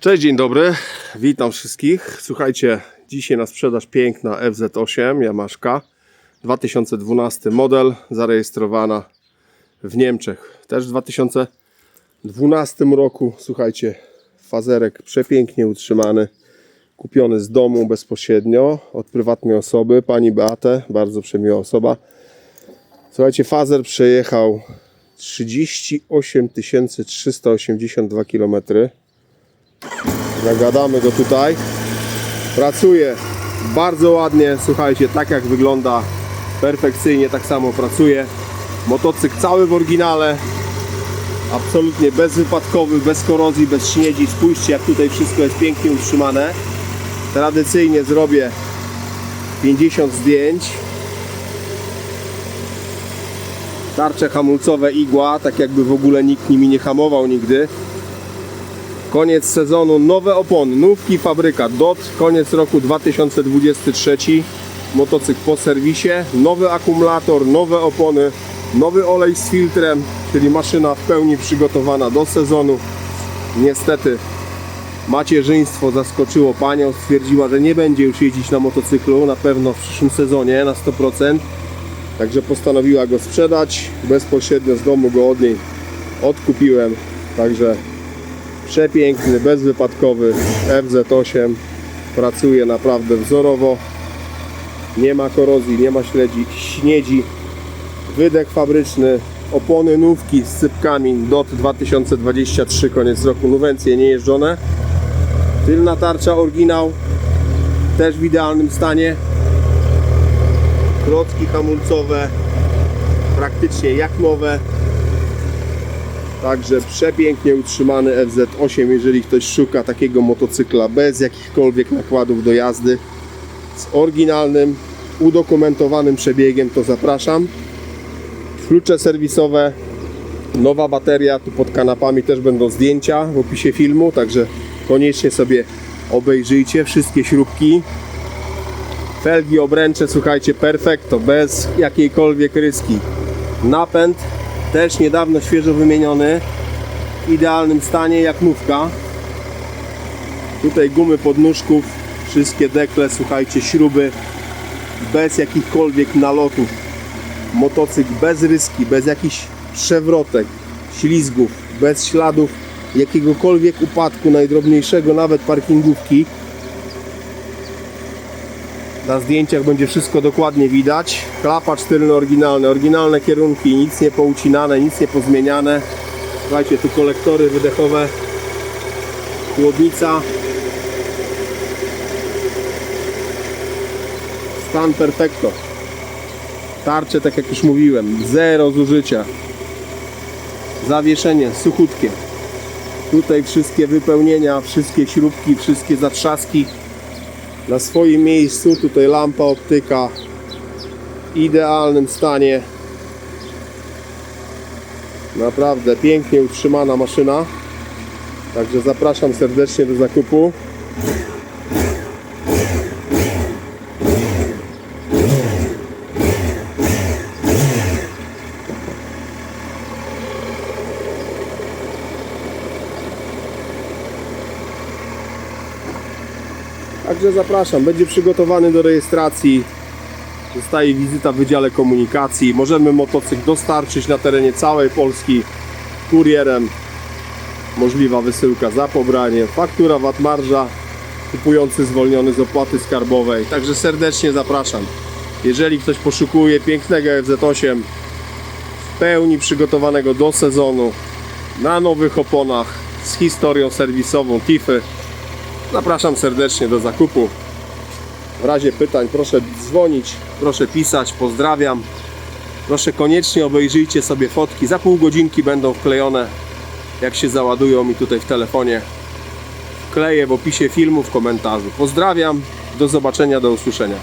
Cześć, dzień dobry. Witam wszystkich. Słuchajcie, dzisiaj na sprzedaż piękna FZ8 Yamaszka. 2012 model, zarejestrowana w Niemczech. Też w 2012 roku. Słuchajcie, fazerek przepięknie utrzymany. Kupiony z domu bezpośrednio od prywatnej osoby, pani Beatę, bardzo przemiła osoba. Słuchajcie, fazer przejechał 38 382 km. Zagadamy go tutaj. Pracuje bardzo ładnie, słuchajcie, tak jak wygląda perfekcyjnie, tak samo pracuje. Motocykl cały w oryginale, absolutnie bezwypadkowy, bez korozji, bez śniedzi. Spójrzcie, jak tutaj wszystko jest pięknie utrzymane. Tradycyjnie zrobię 50 zdjęć. Tarcze hamulcowe igła, tak jakby w ogóle nikt nimi nie hamował nigdy. Koniec sezonu, nowe opony, nówki fabryka, DOT, koniec roku 2023. Motocykl po serwisie, nowy akumulator, nowe opony, nowy olej z filtrem, czyli maszyna w pełni przygotowana do sezonu. Niestety macierzyństwo zaskoczyło panią, stwierdziła, że nie będzie już jeździć na motocyklu, na pewno w przyszłym sezonie na 100%. Także postanowiła go sprzedać. Bezpośrednio z domu go od niej odkupiłem. Także przepiękny, bezwypadkowy FZ8 pracuje naprawdę wzorowo. Nie ma korozji, nie ma śledzi, śniedzi. Wydech fabryczny opony nówki z sypkami. DOT 2023 koniec roku. Nuwencje nie jeżdżone. Tylna tarcza oryginał. Też w idealnym stanie. Klocki hamulcowe. Praktycznie jak nowe Także przepięknie utrzymany FZ8, jeżeli ktoś szuka takiego motocykla bez jakichkolwiek nakładów do jazdy, z oryginalnym, udokumentowanym przebiegiem, to zapraszam. Klucze serwisowe, nowa bateria, tu pod kanapami też będą zdjęcia w opisie filmu, także koniecznie sobie obejrzyjcie wszystkie śrubki. Felgi, obręcze, słuchajcie, perfekto, bez jakiejkolwiek ryski. Napęd też niedawno świeżo wymieniony w idealnym stanie jak nówka. Tutaj gumy podnóżków wszystkie dekle, słuchajcie, śruby bez jakichkolwiek nalotów. Motocykl bez ryski, bez jakichś przewrotek ślizgów, bez śladów jakiegokolwiek upadku najdrobniejszego, nawet parkingówki na zdjęciach będzie wszystko dokładnie widać. Klapacz tylny oryginalny, oryginalne kierunki, nic nie poucinane, nic nie pozmieniane. Słuchajcie, tu kolektory wydechowe, chłodnica. Stan perfekto. Tarcze, tak jak już mówiłem, zero zużycia. Zawieszenie suchutkie. Tutaj wszystkie wypełnienia, wszystkie śrubki, wszystkie zatrzaski na swoim miejscu. Tutaj lampa optyka w idealnym stanie. Naprawdę pięknie utrzymana maszyna. Także zapraszam serdecznie do zakupu. Także zapraszam, będzie przygotowany do rejestracji. Zostaje wizyta w Wydziale Komunikacji. Możemy motocykl dostarczyć na terenie całej Polski kurierem. Możliwa wysyłka za pobranie. Faktura VAT marża. Kupujący zwolniony z opłaty skarbowej. Także serdecznie zapraszam. Jeżeli ktoś poszukuje pięknego FZ8 w pełni przygotowanego do sezonu na nowych oponach z historią serwisową TIFy Zapraszam serdecznie do zakupu. W razie pytań proszę dzwonić, proszę pisać, pozdrawiam. Proszę koniecznie obejrzyjcie sobie fotki. Za pół godzinki będą wklejone, jak się załadują mi tutaj w telefonie. Wkleję w opisie filmu, w komentarzu. Pozdrawiam, do zobaczenia, do usłyszenia.